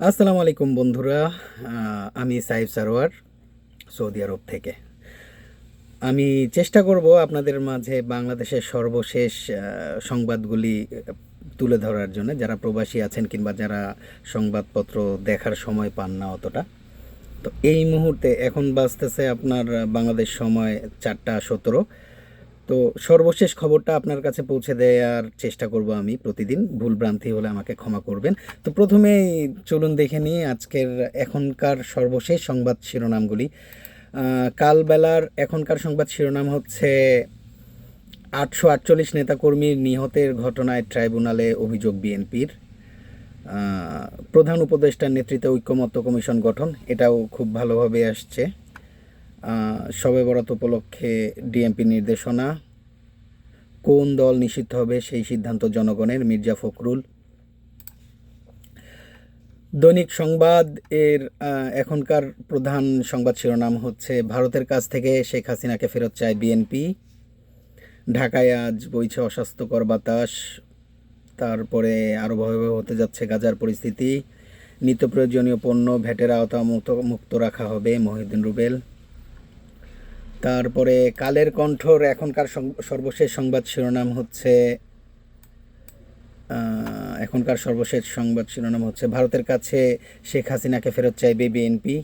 আসসালামু আলাইকুম বন্ধুরা আমি সাইফ সারোয়ার, সৌদি আরব থেকে। আমি চেষ্টা করব আপনাদের মাঝে বাংলাদেশের সর্বশেষ সংবাদগুলি তুলে ধরার জন্য, যারা প্রবাসী আছেন কিংবা যারা সংবাদপত্র দেখার সময় পান না অতটা। তো এই মুহূর্তে এখন বাজতেছে আপনার বাংলাদেশ সময় চারটা সতেরো। তো সর্বশেষ খবরটা আপনার কাছে পৌঁছে দেওয়ার চেষ্টা করব আমি প্রতিদিন। ভুল ভ্রান্তি হলে আমাকে ক্ষমা করবেন। তো প্রথমেই চলুন দেখে নিই আজকের এখনকার সর্বশেষ সংবাদ শিরোনামগুলি। কালবেলার এখনকার সংবাদ শিরোনাম হচ্ছে, আটশো আটচল্লিশ নেতাকর্মীর নিহতের ঘটনায় ট্রাইব্যুনালে অভিযোগ বিএনপির। প্রধান উপদেষ্টার নেতৃত্বে ঐক্যমত্য কমিশন গঠন, এটাও খুব ভালোভাবে আসছে। শবে বরাত উপলক্ষে ডিএমপি নির্দেশনা। কোন দল নিষিদ্ধ হবে সেই সিদ্ধান্ত জনগণের, মির্জা ফখরুল। দৈনিক সংবাদ এর এখনকার প্রধান সংবাদ শিরোনাম হচ্ছে, ভারতের কাছ থেকে শেখ হাসিনাকে ফেরত চায় বিএনপি ঢাকায় আজ বইছে অস্বাস্থ্যকর বাতাস। তারপরে আরও ভয়াবহ হতে যাচ্ছে গাজার পরিস্থিতি। নিত্য প্রয়োজনীয় পণ্য ভ্যাটের আওতা মুক্ত রাখা হবে মহিউদ্দিন রুবেল। তারপরে কালের কণ্ঠর এখনকার সর্বশেষ সংবাদ শিরোনাম হচ্ছে এখনকার সর্বশেষ সংবাদ শিরোনাম হচ্ছে, ভারতের কাছে শেখ হাসিনাকে ফেরত চাইবে বিএনপি।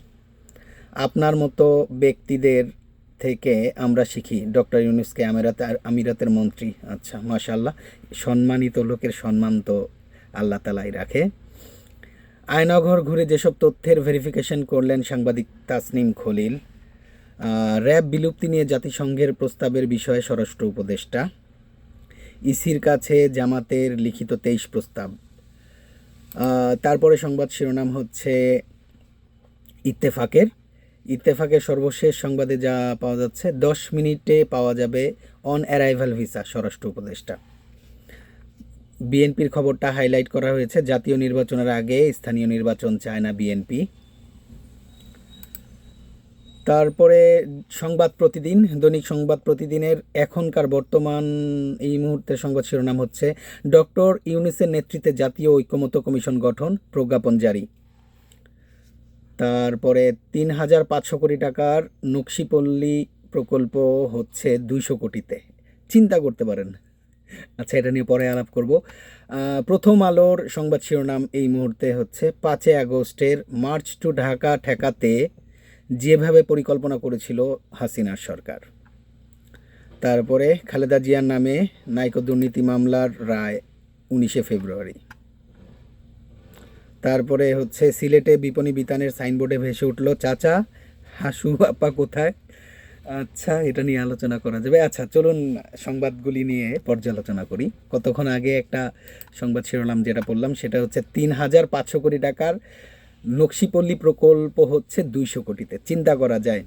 আপনার মতো ব্যক্তিদের থেকে আমরা শিখি। ডক্টর ইউনুসকে আমিরাত আমিরাতের মন্ত্রী। আচ্ছা মাশাল্লাহ সম্মানিত লোকের সম্মান তো আল্লাহ তালাই রাখে। আয়নাঘর ঘুরে যেসব তথ্যের ভেরিফিকেশন করলেন সাংবাদিক তাসনিম খলিল র্যাব বিলুপ্তি নিয়ে জাতিসংঘের প্রস্তাবের বিষয়ে স্বরাষ্ট্র উপদেষ্টা। ইসির কাছে জামাতের লিখিত তেইশ প্রস্তাব। তারপরে সংবাদ শিরোনাম হচ্ছে ইত্তেফাকের। ইত্তেফাকের সর্বশেষ সংবাদে যা পাওয়া যাচ্ছে, দশ মিনিটে পাওয়া যাবে অন অ্যারাইভাল ভিসা, স্বরাষ্ট্র উপদেষ্টা। বিএনপির খবরটা হাইলাইট করা হয়েছে, জাতীয় নির্বাচনের আগে স্থানীয় নির্বাচন চায় না বিএনপি। তারপরে সংবাদ প্রতিদিন, দৈনিক সংবাদ প্রতিদিনের এখনকার বর্তমান এই মুহূর্তের সংবাদ শিরোনাম হচ্ছে, ডক্টর ইউনিসের নেতৃত্বে জাতীয় ঐক্যমত্য কমিশন গঠন, প্রজ্ঞাপন জারি। তারপরে তিন হাজার পাঁচশো কোটি টাকার নকশিপল্লী প্রকল্প হচ্ছে দুইশো কোটিতে। চিন্তা করতে পারেন। আচ্ছা এটা নিয়ে পরে আলাপ করব। প্রথম আলোর সংবাদ শিরোনাম এই মুহূর্তে হচ্ছে, পাঁচই আগস্টের মার্চ টু ঢাকা ঠেকাতে যেভাবে পরিকল্পনা করেছিল হাসিনার সরকার। তারপরে খালেদা জিয়ার নামে নাইকো দুর্নীতি মামলার রায় উনিশে ফেব্রুয়ারি। তারপরে হচ্ছে সিলেটে বিপণী বিতানের সাইনবোর্ডে ভেসে উঠল, চাচা, হাসু আপা কোথায়? আচ্ছা এটা নিয়ে আলোচনা করা যাবে। আচ্ছা চলুন সংবাদগুলি নিয়ে পর্যালোচনা করি। কতক্ষণ আগে একটা সংবাদ শিরোনাম যেটা পড়লাম, সেটা হচ্ছে তিন হাজার পাঁচশো কোটি টাকার নকশিপল্লী প্রকল্প হচ্ছে দুইশো কোটিতে। চিন্তা করা যায়,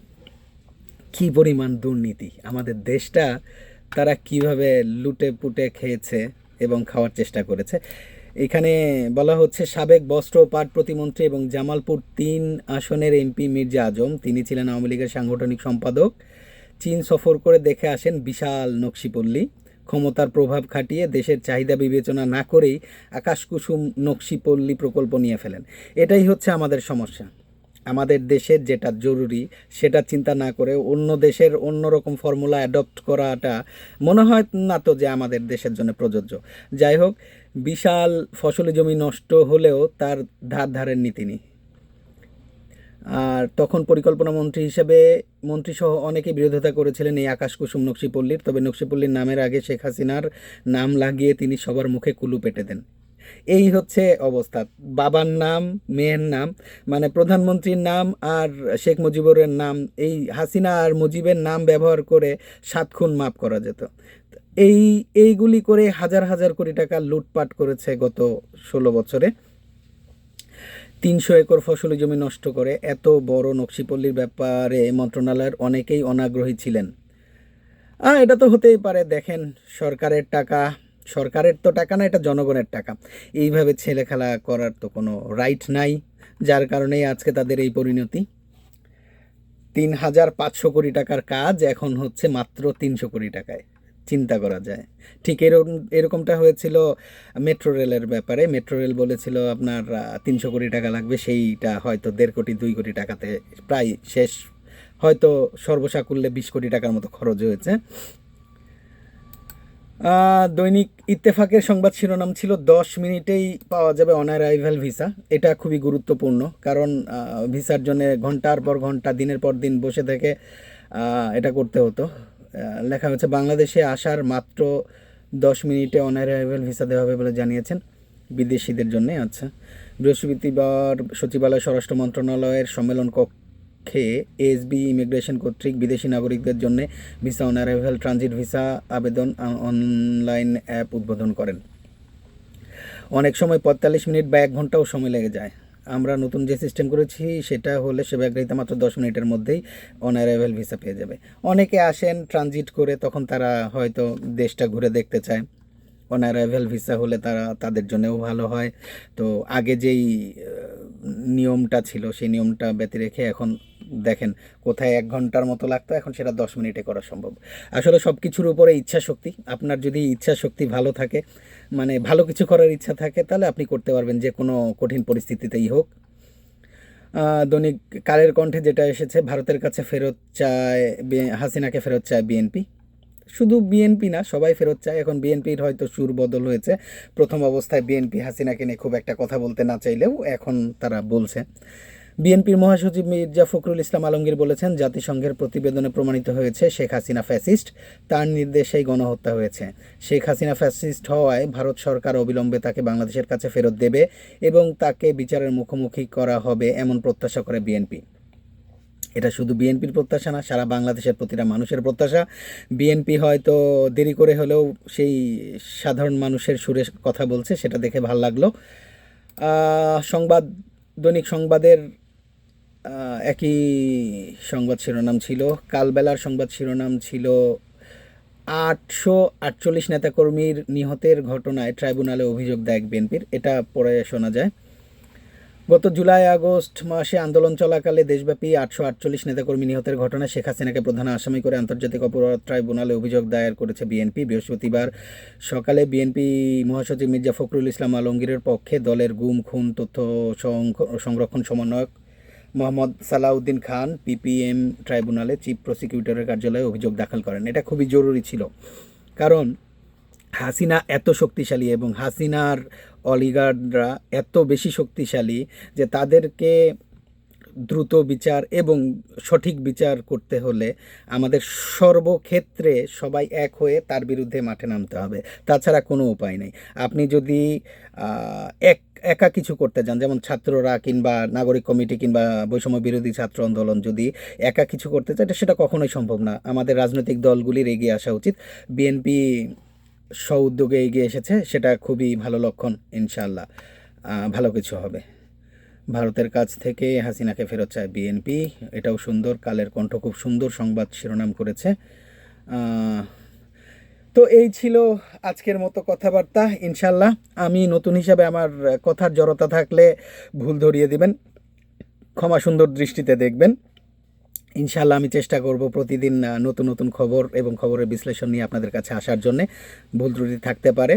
কি পরিমাণ দুর্নীতি? আমাদের দেশটা তারা কীভাবে লুটে পুটে খেয়েছে এবং খাওয়ার চেষ্টা করেছে? এখানে বলা হচ্ছে, সাবেক বস্ত্র পাট প্রতিমন্ত্রী এবং জামালপুর তিন আসনের এমপি মির্জা আজম, তিনি ছিলেন আওয়ামী লীগের সাংগঠনিক সম্পাদক, চীন সফর করে দেখে আসেন বিশাল নকশিপল্লী। ক্ষমতার প্রভাব খাটিয়ে দেশের চাহিদা বিবেচনা না করেই আকাশকুসুম নকশিপল্লী প্রকল্প নিয়ে ফেলেন। এটাই হচ্ছে আমাদের সমস্যা। আমাদের দেশের যেটা জরুরি, সেটা চিন্তা না করে অন্য দেশের অন্য রকম ফর্মুলা অ্যাডপ্ট করাটা মনে হয় না তো যে আমাদের দেশের জন্য প্রযোজ্য। যাই হোক, বিশাল ফসলি জমি নষ্ট হলেও তার ধার ধারের নীতি নেই আর তখন পরিকল্পনা মন্ত্রী হিসেবে মন্ত্রীসহ অনেকে বিরোধিতা করেছিলেন এই আকাশ কুসুম নকশিপল্লীর, তবে নকশিপল্লীর নামের আগে শেখ হাসিনার নাম লাগিয়ে তিনি সবার মুখে কুলু পেটে দেন। এই হচ্ছে অবস্থা। বাবার নাম, মেয়ের নাম মানে প্রধানমন্ত্রীর নাম আর শেখ মুজিবুরের নাম, এই হাসিনা আর মুজিবের নাম ব্যবহার করে সাত খুন মাফ করা যেত। এই, এইগুলি করে হাজার হাজার কোটি টাকা লুটপাট করেছে গত ষোলো বছরে। তিনশো একর ফসলি জমি নষ্ট করে এত বড় নকশিপল্লির ব্যাপারে মন্ত্রণালয়ের অনেকেই অনাগ্রহী ছিলেন। আহ, এটা তো হতেই পারে, দেখেন, সরকারের টাকা, সরকারের তো টাকা না, এটা জনগণের টাকা। এইভাবে ছেলে খেলা করার তো কোনো রাইট নাই, যার কারণেই আজকে তাদের এই পরিণতি। তিন হাজার পাঁচশো কোটি টাকার কাজ এখন হচ্ছে মাত্র তিনশো কোটি টাকায়। চিন্তা করা যায়। ঠিক এরকম এরকমটা হয়েছিল মেট্রো রেলের ব্যাপারে। মেট্রো রেল বলেছিল, আপনার তিনশো কোটি টাকা লাগবে, সেইটা হয়তো দেড় কোটি, দুই কোটি টাকাতে প্রায় শেষ। হয়তো সর্বসাকুল্যে বিশ কোটি টাকার মতো খরচ হয়েছে। দৈনিক ইত্তেফাকের সংবাদ শিরোনাম ছিল, দশ মিনিটেই পাওয়া যাবে অনারাইভাল ভিসা এটা খুবই গুরুত্বপূর্ণ, কারণ ভিসার জন্য ঘণ্টার পর ঘণ্টা, দিনের পর দিন বসে থেকে এটা করতে হতো। লেখা হচ্ছে বাংলাদেশে আসার মাত্র দশ মিনিটে অনারাইভাল ভিসা দেওয়া হবে বলে জানিয়েছেন বিদেশিদের জন্য। আচ্ছা বৃহস্পতিবার সচিবালয় স্বরাষ্ট্র মন্ত্রণালয়ের সম্মেলন কক্ষে এসবি ইমিগ্রেশন কর্তৃক বিদেশি নাগরিকদের জন্য visa on arrival transit visa আবেদন অনলাইন অ্যাপ উদ্বোধন করেন। অনেক সময় পঁয়তাল্লিশ মিনিট বা এক ঘন্টাও সময় লেগে যায়। আমরা নতুন যে সিস্টেম করেছি, সেটা হলে সেবাগ্রহীতা মাত্র দশ মিনিটের মধ্যেই অন অ্যারাইভেল ভিসা পেয়ে যাবে। অনেকে আসেন ট্রানজিট করে, তখন তারা হয়তো দেশটা ঘুরে দেখতে চায়। অন অ্যারাইভেল ভিসা হলে তারা, তাদের জন্যও ভালো হয়। তো আগে যেই নিয়মটা ছিল, সেই নিয়মটা ব্যতি রেখে এখন দেখেন কোথায় এক ঘণ্টার মতো লাগতো, এখন সেটা দশ মিনিটে করা সম্ভব। আসলে সব কিছুর উপরে ইচ্ছা শক্তি আপনার যদি ইচ্ছা শক্তি ভালো থাকে মানে ভালো কিছু করার ইচ্ছা থাকে, তাহলে আপনি করতে পারবেন যে কোনো কঠিন পরিস্থিতিতেই হোক। দৈনিক কালের কণ্ঠে যেটা এসেছে, ভারতের কাছে ফেরত চায় হাসিনাকে ফেরত চায় বিএনপি। শুধু বিএনপি না, সবাই ফেরত চায়। এখন বিএনপির হয়তো সুর বদল হয়েছে। প্রথম অবস্থায় বিএনপি হাসিনাকে নিয়ে খুব একটা কথা বলতে না চাইলেও এখন তারা বলছে। বিএনপির মহাসচিব মির্জা ফখরুল ইসলাম আলমগীর বলেছেন, জাতিসংঘের প্রতিবেদনে প্রমাণিত হয়েছে শেখ হাসিনা ফ্যাসিস্ট, তার নির্দেশেই গণহত্যা হয়েছে। শেখ হাসিনা ফ্যাসিস্ট হওয়ায় ভারত সরকার অবিলম্বে তাকে বাংলাদেশের কাছে ফেরত দেবে এবং তাকে বিচারের মুখোমুখি করা হবে এমন প্রত্যাশা করে বিএনপি। এটা শুধু বিএনপির প্রত্যাশা না, সারা বাংলাদেশের প্রতিটা মানুষের প্রত্যাশা। বিএনপি হয়তো দেরি করে হলেও সেই সাধারণ মানুষের সুরে কথা বলছে, সেটা দেখে ভালো লাগল। সংবাদ, দৈনিক সংবাদের একই সংবাদ শিরোনাম ছিল, কালবেলার সংবাদ শিরোনাম ছিল আটশো আটচল্লিশ নেতাকর্মীর নিহতের ঘটনায় ট্রাইব্যুনালে অভিযোগ দেয় বিএনপির, এটা পড়ে শোনা যায়। গত জুলাই আগস্ট মাসে আন্দোলন চলাকালে দেশব্যাপী আটশো আটচল্লিশ নেতাকর্মী নিহতের ঘটনায় শেখ হাসিনাকে প্রধান আসামি করে আন্তর্জাতিক অপরাধ ট্রাইব্যুনালে অভিযোগ দায়ের করেছে বিএনপি। বৃহস্পতিবার সকালে বিএনপি মহাসচিব মির্জা ফখরুল ইসলাম আলমগীরের পক্ষে দলের গুম, খুন, তথ্য সংরক্ষণ, সমন্বয়ক মোহাম্মদ সালাউদ্দিন খান, পিপিএম ট্রাইব্যুনালে চিফ প্রসিকিউটরের কার্যালয়ে অভিযোগ দাখিল করেন। এটা খুবই জরুরি ছিল। কারণ হাসিনা এত শক্তিশালী এবং হাসিনার অলিগার্ডরা এত বেশি শক্তিশালী যে তাদেরকে দ্রুত বিচার এবং সঠিক বিচার করতে হলে আমাদের সর্বক্ষেত্রে সবাই এক হয়ে তার বিরুদ্ধে মাঠে নামতে হবে। তাছাড়া কোনো উপায় নেই। আপনি যদি এক একা কিছু করতে যান। যেমন ছাত্ররা কিংবা নাগরিক কমিটি কিংবা বৈষম্য বিরোধী ছাত্র আন্দোলন যদি একা কিছু করতে চায় সেটা কখনোই সম্ভব না। আমাদের রাজনৈতিক দলগুলির এগিয়ে আসা উচিত। বিএনপি স্ব উদ্যোগে এগিয়ে এসেছে, সেটা খুবই ভালো লক্ষণ ইনশাল্লাহ ভালো কিছু হবে। ভারতের কাছ থেকে হাসিনাকে ফেরত চায় বিএনপি। এটাও সুন্দর, কালের কণ্ঠ খুব সুন্দর সংবাদ শিরোনাম করেছে। তো এই ছিল আজকের মতো কথাবার্তা, ইনশাল্লাহ। আমি নতুন হিসাবে আমার কথার জড়তা থাকলে ভুল ধরিয়ে দিবেন। ক্ষমা সুন্দর দৃষ্টিতে দেখবেন। ইনশাল্লাহ আমি চেষ্টা করব প্রতিদিন নতুন নতুন খবর এবং খবরের বিশ্লেষণ নিয়ে আপনাদের কাছে আসার জন্যে। ভুল ত্রুটি থাকতে পারে,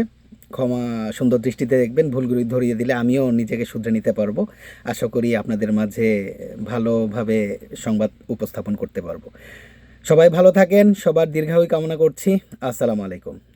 ক্ষমা সুন্দর দৃষ্টিতে দেখবেন। ভুলগুলি ধরিয়ে দিলে আমিও নিজেকে শুধরে নিতে পারব। আশা করি আপনাদের মাঝে ভালোভাবে সংবাদ উপস্থাপন করতে পারব। সবাই ভালো থাকেন, সবার দীর্ঘায়ু কামনা করছি। আসসালামু আলাইকুম।